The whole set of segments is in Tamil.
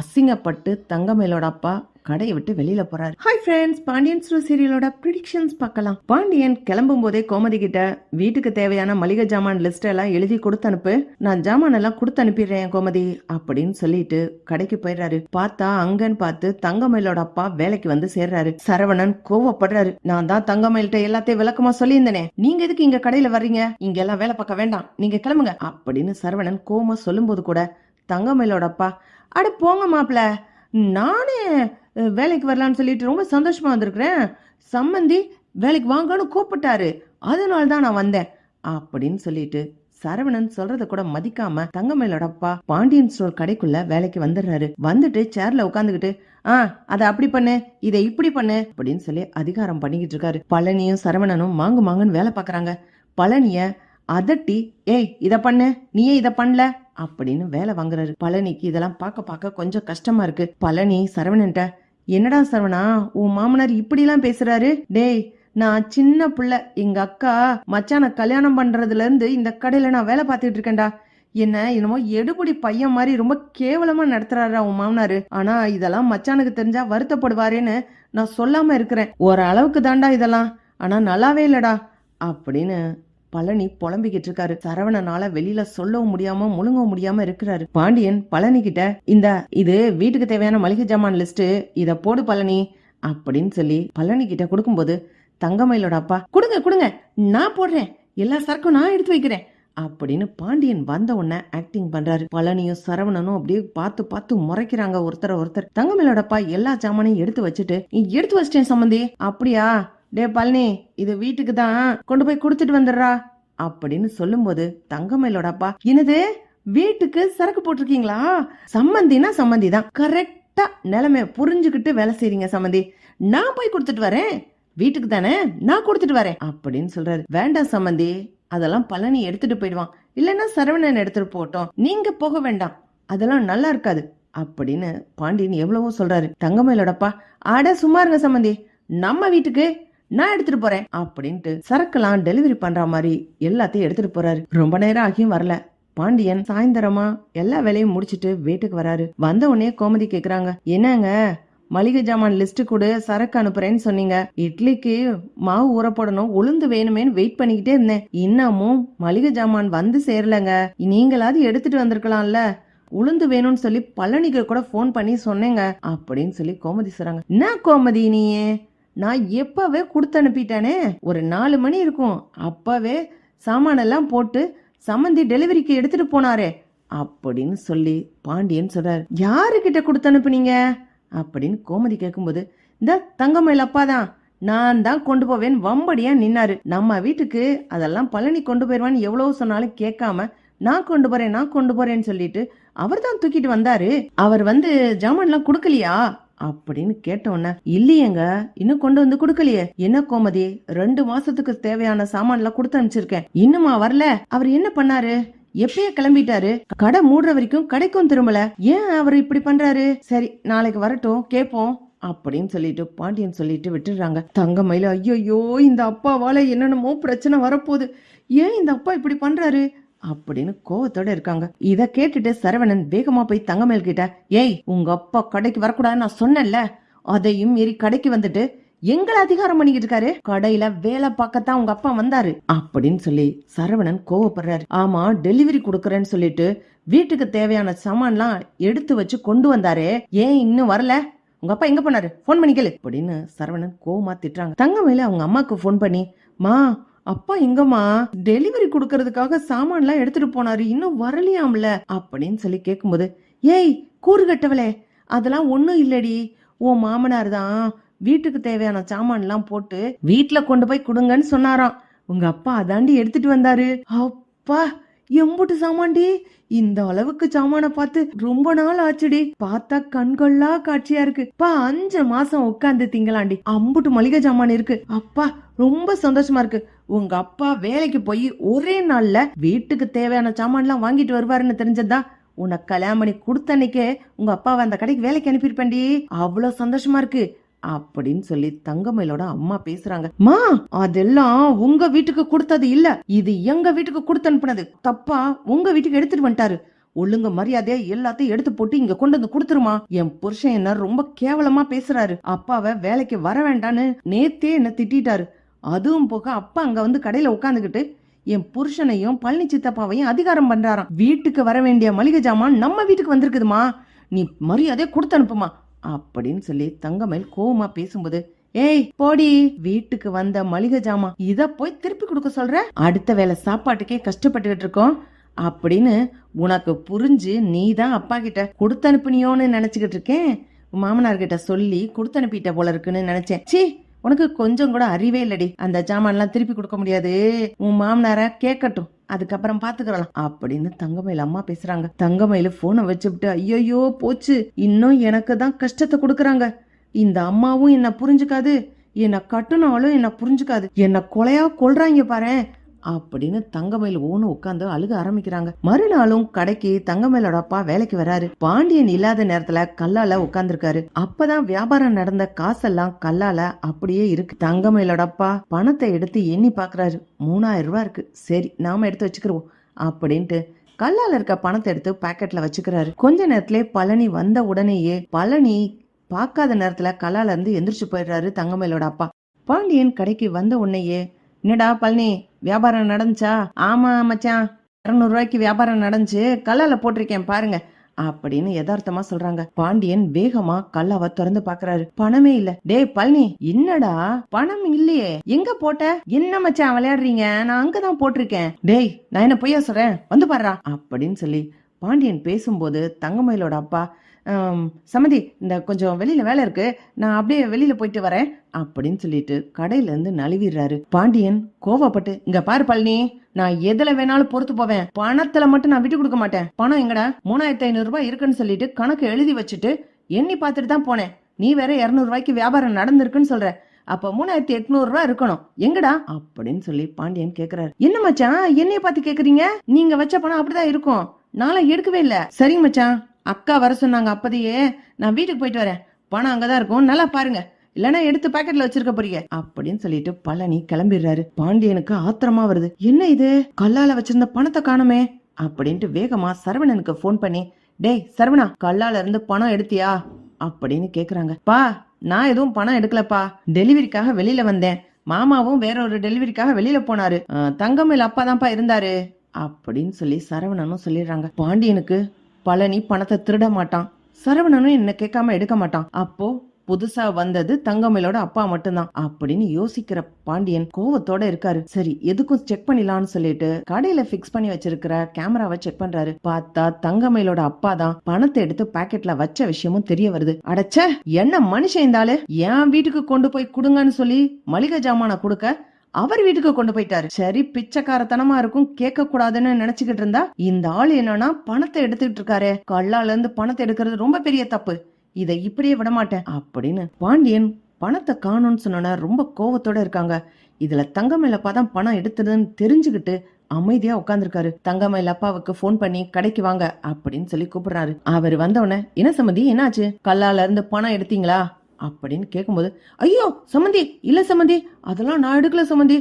அசிங்கப்பட்டு தங்கமேலோட அப்பா கடையை விட்டு வெளியில போறாரு. ஹாய் ஃப்ரெண்ட்ஸ் பாண்டியன் ஸ்டோர் சீரியலோட ப்ரிடிக்ஷன்ஸ் பார்க்கலாம். பாண்டியன் கிளம்பும் போதே கோமதி கிட்ட வீட்டுக்கு தேவையான மளிகை ஜாமான் லிஸ்ட் எல்லாம் எழுதி கொடுத்து அனுப்பு. நான் ஜாமான் எல்லாம் கொடுத்து அனுப்பிடுறேன் கோமதி அப்படின்னு சொல்லிட்டு கடைக்கு போயிடுறாரு. பார்த்தா அங்கன்னு பார்த்து தங்கமயிலோட அப்பா வேலைக்கு வந்து சேர்றாரு. சரவணன் கோவப்படுறாரு. நான் தான் தங்கமயில்கிட்ட எல்லாத்தையும் விளக்கமா சொல்லியிருந்தேனே. நீங்க எதுக்கு இங்க கடையில வர்றீங்க? இங்க எல்லாம் வேலை பார்க்க வேண்டாம். நீங்க கிளம்புங்க. அப்படின்னு சரவணன் கோவமா சொல்லும்போது கூட தங்கமயிலோட அப்பா அட போங்க மாப்பிள்ள. நானே வேலைக்கு வரலான்னு சொல்லிட்டு ரொம்ப சந்தோஷமா வந்திருக்கிறேன். சம்மந்தி வேலைக்கு வாங்கன்னு கூப்பிட்டாரு. அதனால தான் நான் வந்தேன். அப்படின்னு சொல்லிட்டு சரவணன் சொல்றத கூட மதிக்காம தங்கமயிலோட அப்பா பாண்டியன் ஸ்டோர் கடைக்குள்ள வேலைக்கு வந்துடுறாரு. வந்துட்டு சேர்ல உட்காந்துக்கிட்டு ஆ அதை அப்படி பண்ணு இதை இப்படி பண்ணு அப்படின்னு சொல்லி அதிகாரம் பண்ணிக்கிட்டு இருக்காரு. பழனியும் சரவணனும் மாங்கு மாங்குன்னு வேலை பாக்குறாங்க பழனிய அதட்டி ஏய் இதை பண்ணு நீயே இதை பண்ணல. அப்படின்னு வேலை வாங்குறாரு. பழனிக்கு இதெல்லாம் பார்க்க பார்க்க கொஞ்சம் கஷ்டமா இருக்கு. பழனி சரவணன்ட்ட என்னடா சரவணா உன் மாமனார் இப்படிலாம் பேசுறாரு? டேய் நான் சின்ன பிள்ளை. எங்க அக்கா மச்சான கல்யாணம் பண்றதுல இருந்து இந்த கடையில நான் வேலை பார்த்துட்டு இருக்கேன்டா. என்ன என்னமோ எடுபடி பையன் மாதிரி ரொம்ப கேவலமா நடத்துறாரா உன் மாமனாரு. ஆனா இதெல்லாம் மச்சானுக்கு தெரிஞ்சா வருத்தப்படுவாரேன்னு நான் சொல்லாம இருக்கிறேன். ஒரு அளவுக்கு தாண்டா இதெல்லாம். ஆனா நல்லாவே இல்லடா அப்படின்னு பழனி புலம்பிக்கிட்டு இருக்காரு. சரவணனால வெளியில சொல்லவும் முடியாம முழுங்கவும் முடியாம இருக்கிறாரு. பாண்டியன் பழனி கிட்ட இந்த இது வீட்டுக்கு தேவையான மளிகை ஜாமான் லிஸ்ட் இத போடு பழனி அப்படின்னு சொல்லி பழனி கிட்ட கொடுக்கும்போது தங்கமயிலோட அப்பா கொடுங்க கொடுங்க நான் போடுறேன். எல்லா சரக்கும் நான் எடுத்து வைக்கிறேன் அப்படின்னு பாண்டியன் வந்த உடனே ஆக்டிங் பண்றாரு. பழனியும் சரவணனும் அப்படியே பார்த்து பார்த்து முறைக்கிறாங்க ஒருத்தர் ஒருத்தர். தங்கமேலோடப்பா எல்லா ஜாமானையும் எடுத்து வச்சுட்டு "நீ எடுத்து வச்சிட்டேன் சம்மந்தி அப்படியா? டே பழனி இது வீட்டுக்கு தான். கொண்டு போய் கொடுத்துட்டு வந்துடுறா. அப்படின்னு சொல்லும்போது தங்கமயிலோட அப்பா என்னது? வீட்டுக்கு சரக்கு போட்டிருக்கீங்களா? சம்மந்தினா சம்மந்தி தான். கரெக்டா நிலைமைய புரிஞ்சுக்கிட்டு வேலை செய்றீங்க சம்மந்தி. நான் போய் கொடுத்துட்டு வரேன். வீட்டுக்கு தானே? நான் கொடுத்துட்டு வரேன். அப்படின்னு சொல்றாரு. வேண்டாம் சம்மந்தி. அதெல்லாம் பழனி எடுத்துட்டு போயிடுவான். இல்லைன்னா சரவணன் எடுத்துட்டு போட்டோம் நீங்க போக வேண்டாம். அதெல்லாம் நல்லா இருக்காது. அப்படின்னு பாண்டியன் எவ்வளவோ சொல்றாரு. தங்கமயிலோடப்பா அட சும்மா இருங்க சம்மந்தி. நம்ம வீட்டுக்கு நான் எடுத்துட்டு போறேன் அப்படின்ட்டு சரக்கெல்லாம் டெலிவரி பண்ற மாதிரி எல்லாத்தையும் எடுத்துட்டு போறாரு. ரொம்ப நேரம் ஆகியும் வரல. பாண்டியன் சாயந்தரமா எல்லா வேலையும் முடிச்சிட்டு வீட்டுக்கு வராரு. வந்த உடனே கோமதி கேக்குறாங்க என்னங்க? மளிகை ஜாமான் லிஸ்ட் கொடு சரக்கு அனுப்புறேன்னு சொன்னீங்க. இட்லிக்கு மாவு ஊற போடணும் உளுந்து வேணுமேன்னு வெயிட் பண்ணிக்கிட்டே இருந்தேன். இன்னமும் மளிகை ஜாமான் வந்து சேரலங்க. நீங்களாவது எடுத்துட்டு வந்திருக்கலாம்ல. உளுந்து வேணும்னு சொல்லி பழனிக்கு கூட ஃபோன் பண்ணி சொன்னேங்க அப்படின்னு சொல்லி கோமதி சொல்றாங்க. என்ன கோமதி நீயே? நான் எப்பவே கொடுத்து அனுப்பிட்டேனே. ஒரு நாலு மணி இருக்கும். அப்பவே சாமானெல்லாம் போட்டு சம்மந்தி டெலிவரிக்கு எடுத்துட்டு போனாரே. அப்படின்னு சொல்லி பாண்டியன் சொல்றாரு. யாருக்கிட்ட கொடுத்து அனுப்புனீங்க? அப்படின்னு கோமதி கேட்கும்போது இந்த தங்கமயில் அப்பா தான். நான் தான் கொண்டு போவேன். வம்படியா நின்னாரு. நம்ம வீட்டுக்கு அதெல்லாம் பழனி கொண்டு போயிருவான்னு எவ்வளவு சொன்னாலும் கேட்காம நான் கொண்டு போறேன் நான் கொண்டு போறேன்னு சொல்லிட்டு அவர் தான் தூக்கிட்டு வந்தாரு. அவர் வந்து ஜாமான்லாம் கொடுக்கலையா? அப்படின்னு கேட்டோன்னே இல்லையேங்க இன்னும் கொண்டு வந்து கொடுக்கலையே. என்ன கோமதி ரெண்டு மாசத்துக்கு தேவையான சாமான்லாம் கொடுத்து அனுப்பிச்சிருக்கேன். இன்னுமா வரல? அவர் என்ன பண்ணாரு? எப்பயே கிளம்பிட்டாரு. கடை மூடுற வரைக்கும் கடைக்கும் திரும்பல. ஏன் அவர் இப்படி பண்றாரு? சரி நாளைக்கு வரட்டும் கேப்போம் அப்படின்னு சொல்லிட்டு பாண்டியன் சொல்லிட்டு விட்டுடுறாங்க. தங்கமயில ஐயோ இந்த அப்பாவால என்னென்னமோ பிரச்சனை வரப்போகுது. ஏன் இந்த அப்பா இப்படி பண்றாரு? அப்படின்னு கோவத்தோட இருக்காங்க. இத கேட்டுட்டு சரவணன் வேகமா போய் தங்கமேல் கிட்ட ஏய் உங்க அப்பா கடைக்கு வரக்கூடாதுன்னு நான் சொன்னேன்ல. அதையும் மீறி கடைக்கு வந்துட்டு எங்களை அதிகாரம் பண்ணிக்கிட்டு இருக்காரு. கடையில வேலை பார்க்கத்தான் உங்க அப்பா வந்தாரு. அப்படின்னு சொல்லி சரவணன் கோவப்படுறாரு. ஆமா டெலிவரி கொடுக்கறேன்னு சொல்லிட்டு வீட்டுக்கு தேவையான சாமான்லாம் எடுத்து வச்சு கொண்டு வந்தாரே. ஏன் இன்னும் வரல? உங்க அப்பா எங்க போனாரு? ஃபோன் பண்ணிக்கல அப்படின்னு சரவணன் கோவமா திட்டுறாங்க. தங்கமயில அவங்க அம்மாக்கு ஃபோன் பண்ணி மா அப்பா எங்கம்மா? டெலிவரி கொடுக்கறதுக்காக சாமான்லாம் எடுத்துட்டு போனாரு. இன்னும் வரலையாம்ல? அப்படின்னு சொல்லி கேட்கும்போது ஏய் கூறு கட்டவளே அதெல்லாம் ஒண்ணும் இல்லடி. உன் மாமனார் தான் வீட்டுக்கு தேவையான சாமான்லாம் போட்டு வீட்டில் கொண்டு போய் கொடுங்கன்னு சொன்னாராம். உங்க அப்பா அதாண்டி எடுத்துட்டு வந்தாரு. அப்பா எம்புட்டு சாமான்டி. இந்த அளவுக்கு சாமான பார்த்து ரொம்ப நாள் ஆச்சுடி. பார்த்தா கண்கொள்ளா காட்சியா இருக்கு. பா அஞ்சு மாசம் உட்காந்து திங்கலாண்டி. அம்புட்டு மளிகை சாமான் இருக்கு. அப்பா ரொம்ப சந்தோஷமா இருக்கு. உங்க அப்பா வேலைக்கு போய் ஒரே நாள்ல வீட்டுக்கு தேவையான சாமான்லாம் வாங்கிட்டு வருவாருன்னு தெரிஞ்சதா? உனக்கு கல்யாணம் பண்ணி கொடுத்த அன்னைக்கே உங்க அப்பாவை அந்த கடைக்கு வேலைக்கு அனுப்பியிருப்பேன்டி. அவ்வளவு சந்தோஷமா இருக்கு. அப்படின்னு சொல்லி தங்கமயிலோட அம்மா பேசுறாங்க. மா அதெல்லாம் உங்க வீட்டுக்கு கொடுத்தது இல்ல. இது எங்க வீட்டுக்கு கொடுத்து அனுப்புனது தப்பா உங்க வீட்டுக்கு எடுத்துட்டு வந்துட்டாரு. ஒழுங்க மரியாதையா எல்லாத்தையும் எடுத்து போட்டு இங்க கொண்டு வந்து கொடுத்துருமா. என் புருஷன் என்ன ரொம்ப கேவலமா பேசுறாரு. அப்பாவை வேலைக்கு வர வேண்டான்னு நேத்தே என்ன திட்டிட்டாரு. அதுவும் போக அப்பா அங்க வந்து கடையில உட்காந்துக்கிட்டு என் புருஷனையும் பழனி சித்தப்பாவையும் அதிகாரம் பண்றாராம். வீட்டுக்கு வர வேண்டிய மளிகை ஜாமான் நம்ம வீட்டுக்கு வந்திருக்குதுமா. நீ மரியாதையை கொடுத்து அனுப்புமா. அப்படின்னு சொல்லி தங்கமயில் கோவமா பேசும்போது ஏய் போடி வீட்டுக்கு வந்த மளிகை ஜாமான் இத போய் திருப்பி கொடுக்க சொல்ற? அடுத்த வேளை சாப்பாட்டுக்கே கஷ்டப்பட்டுக்கிட்டு இருக்கோம் அப்படின்னு உனக்கு புரிஞ்சு நீ தான் அப்பா கிட்ட கொடுத்து அனுப்புனியோன்னு நினைச்சுக்கிட்டு இருக்கேன். மாமனார் கிட்ட சொல்லி கொடுத்து அனுப்பிட்ட போல இருக்குன்னு நினைச்சேன். சி உனக்கு கொஞ்சம் கூட அறிவே இல்லடி. அந்த ஜாமான்லாம் திருப்பி கொடுக்க முடியாது. உன் மாமனார கேட்கட்டும். அதுக்கப்புறம் பாத்துக்கலாம் அப்படின்னு தங்கமயில் அம்மா பேசுறாங்க. தங்கமயில போனை வச்சுவிட்டு ஐயோ போச்சு. இன்னும் எனக்கு தான் கஷ்டத்தை கொடுக்கறாங்க. இந்த அம்மாவும் என்ன புரிஞ்சுக்காது. என்ன கட்டுனாலும் என்ன புரிஞ்சுக்காது. என்ன கொலையா கொள்றாங்க பாரேன். அப்படின்னு தங்கமயில் ஊனு உட்காந்து அழுக ஆரம்பிக்கிறாங்க. மறுநாளும் கடைக்கு தங்கமயிலோட அப்பா வேலைக்கு வராரு. பாண்டியன் இல்லாத நேரத்துல கல்லால உட்காந்துருக்காரு அப்பதான் வியாபாரம் நடந்த காசெல்லாம் கல்லால அப்படியே இருக்கு. தங்கமயிலோட அப்பா பணத்தை எடுத்து எண்ணி பாக்குறாரு. மூணாயிரம் ரூபாய் இருக்கு. சரி நாம எடுத்து வச்சுக்கிறோம் அப்படின்ட்டு கல்லால இருக்க பணத்தை எடுத்து பாக்கெட்ல வச்சுக்கிறாரு. கொஞ்ச நேரத்திலே பழனி வந்த உடனேயே பழனி பார்க்காத நேரத்துல கல்லால இருந்து எந்திரிச்சு போயிடுறாரு தங்கமயிலோட அப்பா. பாண்டியன் கடைக்கு வந்த உடனேயே என்னடா பழனி வியாபாரம் நடந்துச்சா? ஆமா மச்சான். இரநூறுவாய்க்கு வியாபாரம் நடந்துச்சு. கல்லால போட்டிருக்கேன் பாருங்க. அப்படின்னு யதார்த்தமா சொல்றாங்க. பாண்டியன் வேகமா கல்லாவ திறந்து பாக்குறாரு. பணமே இல்ல. டேய் பழனி என்னடா? பணம் இல்லையே. எங்க போட்ட? என்ன மச்சான் விளையாடுறீங்க? நான் அங்கதான் போட்டிருக்கேன். டேய் நான் என்ன பொய்யா சொல்றேன்? வந்து பாடுறா அப்படின்னு சொல்லி பாண்டியன் பேசும்போது தங்கமயிலோட அப்பா சமதி இந்த கொஞ்சம் வெளியில வேலை இருக்கு. நான் அப்படியே வெளியில போயிட்டு வரேன் அப்படின்னு சொல்லிட்டு கடையிலேருந்து நழுவிடுறாரு. பாண்டியன் கோவப்பட்டு இங்க பாரு பழனி நான் எதுல வேணாலும் பொறுத்து போவேன். பணத்துல மட்டும் நான் விட்டு கொடுக்க மாட்டேன். பணம் எங்கடா? மூணாயிரத்தி ஐநூறு ரூபாய் இருக்குன்னு சொல்லிட்டு கணக்கு எழுதி வச்சுட்டு எண்ணி பார்த்துட்டு தான் போனேன். நீ வேற இருநூறு ரூபாய்க்கு வியாபாரம் நடந்திருக்குன்னு சொல்ற. அப்ப மூணாயிரத்தி எட்நூறு ரூபாய் இருக்கணும். எங்கடா? அப்படின்னு சொல்லி பாண்டியன் கேக்குறாரு. என்ன மச்சான் என்னைய பார்த்து கேக்குறீங்க? நீங்க வச்ச பணம் அப்படிதான் இருக்கும். நாளை எடுக்கவே இல்ல. சரிங்க மச்சான். அக்கா வர சொன்னாங்க அப்பதையே நான் வீட்டுக்கு போயிட்டு வரேன். பணம் அங்கதான் இருக்கும். நல்லா பாருங்க. இல்லனா எடுத்து பாக்கெட்ல வச்சிருக்க போறீங்க. அப்படின்னு சொல்லிட்டு பழனி கிளம்பிடுறாரு. பாண்டியனுக்கு ஆத்திரமா வருது. என்ன இது? கல்லால வச்சிருந்த பணத்தை காணுமே. அப்படின்ட்டு வேகமா சரவணனுக்கு ஃபோன் பண்ணி டேய் சரவணா கல்லால இருந்து பணம் எடுத்தியா? அப்படின்னு கேக்குறாங்க. பா நான் எதுவும் பணம் எடுக்கலப்பா. டெலிவரிக்காக வெளியில வந்தேன். மாமாவும் வேற ஒரு டெலிவரிக்காக வெளியில போனாரு. அஹ், அப்பா தான்ப்பா இருந்தாரு. அப்படின்னு சொல்லி சரவணனும் சொல்லிடுறாங்க. பாண்டியனுக்கு பழனி பணத்தை திருட மாட்டான். சரவணனும் என்ன கேட்காம எடுக்க மாட்டான். அப்போ புதுசா வந்தது தங்கமயிலோட அப்பா மட்டும்தான். அப்படின்னு யோசிக்கிற பாண்டியன் கோவத்தோட இருக்காரு. சரி எதுக்கும் செக் பண்ணிடலாம்னு சொல்லிட்டு கடையில பிக்ஸ் பண்ணி வச்சிருக்கிற கேமராவை செக் பண்றாரு. பார்த்தா தங்கமயிலோட அப்பா தான் பணத்தை எடுத்து பாக்கெட்ல வச்ச விஷயமும் தெரிய வருது. அடச்ச என்ன மனுஷன் இருந்தாலு என் வீட்டுக்கு கொண்டு போய் கொடுங்கன்னு சொல்லி மளிகை ஜாமான கொடுக்க அவர் வீட்டுக்கு கொண்டு போயிட்டாரு. சரி பிச்சைக்காரத்தனமா இருக்கும் கேட்க கூடாதுன்னு நினைச்சுக்கிட்டு இருந்தா இந்த ஆள் என்னன்னா பணத்தை எடுத்துக்கிட்டு இருக்காரு. கல்லால இருந்து பணத்தை எடுக்கிறது ரொம்ப பெரிய தப்பு. இதை இப்படியே விட மாட்டேன் அப்படின்னு பாண்டியன் பணத்தை காணும்னு சொன்னோன்னா ரொம்ப கோவத்தோட இருக்காங்க. இதுல தங்கமேலப்பா தான் பணம் எடுத்ததுன்னு தெரிஞ்சுக்கிட்டு அமைதியா உட்காந்துருக்காரு தங்கமயில் அப்பாவுக்கு ஃபோன் பண்ணி கடைக்கு வாங்க அப்படின்னு சொல்லி கூப்பிடுறாரு. அவர் வந்தவொடனே என்ன சம்மதி என்னாச்சு? கல்லால இருந்து பணம் எடுத்தீங்களா? அப்படின்னு கேட்கும்போது ஐயோ சம்மந்தி இல்லை சம்மந்தி அதெல்லாம் நான் எடுக்கல சம்மந்தி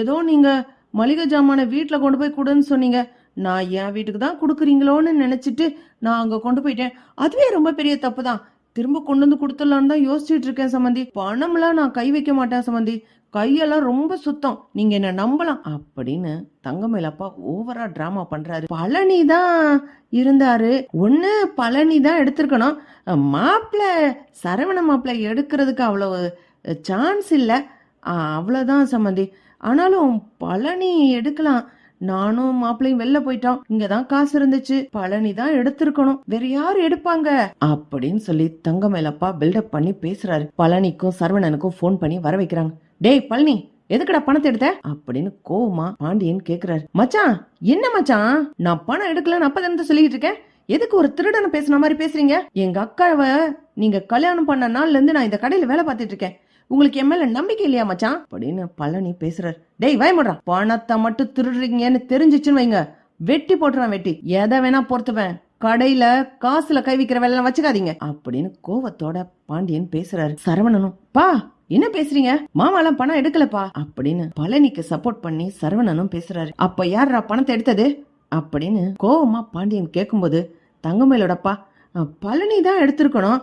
ஏதோ நீங்கள் மளிகை ஜாமான வீட்டில் கொண்டு போய் கொடுன்னு சொன்னீங்க. நான் என் வீட்டுக்கு தான் கொடுக்குறீங்களோன்னு நினச்சிட்டு நான் அங்கே கொண்டு போயிட்டேன். அதுவே ரொம்ப பெரிய தப்பு தான். திரும்ப கொண்டு வந்து கொடுத்துடலான்னு தான் யோசிச்சுட்டு இருக்கேன் சம்மந்தி பணம்லாம் நான் கை வைக்க மாட்டேன் சம்மந்தி கையெல்லாம் ரொம்ப சுத்தம். நீங்க என்ன நம்பலாம். அப்படின்னு தங்கமயில் அப்பா ஓவரா டிராமா பண்றாரு. பழனி தான் இருந்தாரு. ஒண்ணு பழனி தான் எடுத்திருக்கணும். மாப்பிள்ள சரவண மாப்பிள்ள எடுக்கிறதுக்கு அவ்வளவு சான்ஸ் இல்லை. அவ்வளோதான் சம்மந்தி. ஆனாலும் பழனி எடுக்கலாம். நானும் மாப்பிள்ளையும் வெளில போயிட்டோம். இங்கதான் காசு இருந்துச்சு. பழனி தான் எடுத்திருக்கணும். வேற யார் எடுப்பாங்க? அப்படின்னு சொல்லி தங்கமேலப்பா பில்டப் பண்ணி பேசுறாரு. பழனிக்கும் சரவணனுக்கும் ஃபோன் பண்ணி வர வைக்கிறாங்க. டேய் பழனி எதுக்குடா பணத்தை எடுத்த? அப்படின்னு கோவமா பாண்டியன் கேக்குறாரு. மச்சான் என்ன மச்சான்? நான் பணம் எடுக்கலன்னு அப்பதான் சொல்லிட்டு இருக்கேன். எதுக்கு ஒரு திருடனை பேசுன மாதிரி பேசுறீங்க? எங்க அக்காவை நீங்க கல்யாணம் பண்ண நாள்ல இருந்து நான் இந்த கடையில வேலை பார்த்துட்டு இருக்கேன். உங்களுக்கு என் மேல நம்பிக்கை இல்லையா மச்சான்? அப்படின்னு பழனி பேசுறாரு. டேய் பயமுடுறா பணத்தை மட்டும் திருடுறீங்கன்னு தெரிஞ்சிச்சுன்னு வைங்க. வெட்டி போட்டுறான் வெட்டி. எதை வேணா பொறுத்துவேன் கடையில காசுல கை வைக்கிற வேலை வச்சுக்காதீங்க. அப்படின்னு கோவத்தோட பாண்டியன் பேசுறாரு. சரவணனும் பா என்ன பேசுறீங்க? மாமாலாம் பணம் எடுக்கலப்பா. அப்படின்னு பழனிக்கு சப்போர்ட் பண்ணி சரவணனும் பேசுறாரு. அப்ப யாரா பணத்தை எடுத்தது? அப்படின்னு கோவமா பாண்டியன் கேட்கும்போது தங்கமயிலோடப்பா பழனி தான் எடுத்திருக்கணும்.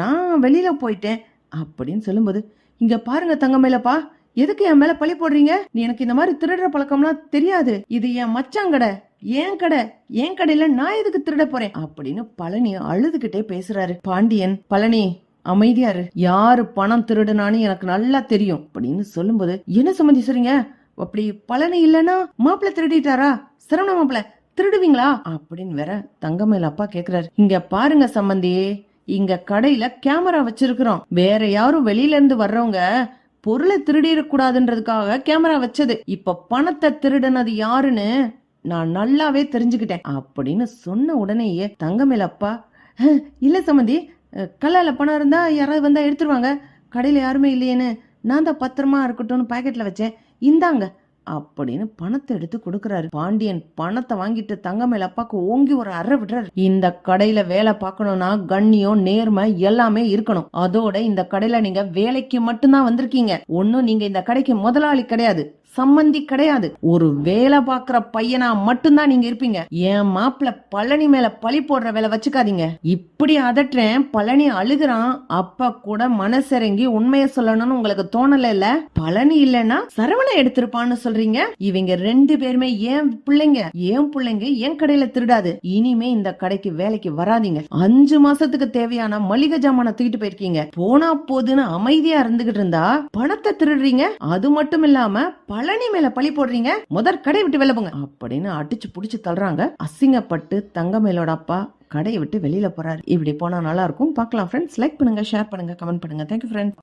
நான் வெளியில போயிட்டேன். அப்படின்னு சொல்லும்போது இங்க பாருங்க தங்கமயிலப்பா எதுக்கு என் மேல பழி போடுறீங்க? நீ எனக்கு இந்த மாதிரி திருடுற பழக்கம்லாம் தெரியாது. இது என் மச்சாங்கடை ஏன் கடை என் கடையில நான் எதுக்கு திருட போறேன்? அப்படின்னு பழனி அழுதுகிட்டே பேசுறாரு பாண்டியன். பழனி அமைதியாரு யாரு பணம் திருடுனான்னு எனக்கு நல்லா தெரியும் அப்படின்னு சொல்லும்போது என்ன சம்மந்தி சொல்றீங்க? அப்படி பலனு இல்லைன்னா மாப்பிள்ள திருடிட்டாரா? சிரவண மாப்பிள்ள திருடுவீங்களா? அப்படின்னு வேற தங்கமேல அப்பா கேக்குறாரு. இங்க பாருங்க சம்மந்தி இங்க கடையில கேமரா வச்சிருக்கிறோம். வேற யாரும் வெளியில இருந்து வர்றவங்க பொருளை திருடிடக்கூடாதுன்றதுக்காக கேமரா வச்சது. இப்ப பணத்தை திருடினது யாருன்னு நான் நல்லாவே தெரிஞ்சுக்கிட்டேன். அப்படின்னு சொன்ன உடனேயே தங்கமேல அப்பா இல்ல சம்மந்தி கல்லால பணம் இருந்தால் யாராவது வந்தால் எடுத்துருவாங்க. கடையில் யாருமே இல்லையேன்னு நான் தான் பத்திரமா இருக்கட்டும்னு பாக்கெட்டில் வச்சேன். இந்தாங்க. அப்படின்னு பணத்தை எடுத்து கொடுக்குறாரு. பாண்டியன் பணத்தை வாங்கிட்டு தங்கமேல அப்பாக்கு ஓங்கி ஒரு அறை விடுறாரு. இந்த கடையில வேலை பார்க்கணும்னா கண்ணியம் நேர்மை எல்லாமே இருக்கணும். அதோட இந்த கடையில நீங்க வேலைக்கு மட்டும்தான் வந்திருக்கீங்க. ஒன்னும் நீங்க இந்த கடைக்கு முதலாளி கிடையாது. சம்மந்தி கிடையாது. ஒரு வேலை பாக்குற பையனா மட்டும்தான் நீங்க இருப்பீங்க. என் மாப்பிள்ள பழனி மேல பழி போடுற வேலை வச்சுக்காதீங்க. இப்படி அதட்டுறேன் பழனி அழுகுறான் அப்ப கூட மனசிறங்கி உண்மையை சொல்லணும்னு உங்களுக்கு தோணல இல்ல? பழனி இல்லைன்னா சரவணை எடுத்திருப்பான்னு சொல்றீங்க. இவங்க ரெண்டு பேருமே ஏன் பிள்ளைங்க? ஏன் பிள்ளைங்க என் கடையில திருடாது. இனிமே இந்த கடைக்கு வேலைக்கு வராதீங்க. அஞ்சு மாசத்துக்கு தேவையான மளிகை ஜாமான தூக்கிட்டு போயிருக்கீங்க. போனா போதுன்னு அமைதியா இருந்துகிட்டு இருந்தா பணத்தை திருடுறீங்க. அது மட்டும் இல்லாம பழனி மேல பழி போடுறீங்க? முதற் கடை விட்டு வெளில போங்க. அப்படின்னு அடிச்சு புடிச்சு தள்ளுறாங்க. அசிங்கப்பட்டு தங்கமேலோட அப்பா கடையை விட்டு வெளியில போறாரு. இப்படி போனா நல்லா இருக்கும். பார்க்கலாம் ஃப்ரெண்ட்ஸ் லைக் பண்ணுங்க ஷேர் பண்ணுங்க கமெண்ட் பண்ணுங்க. Thank you friends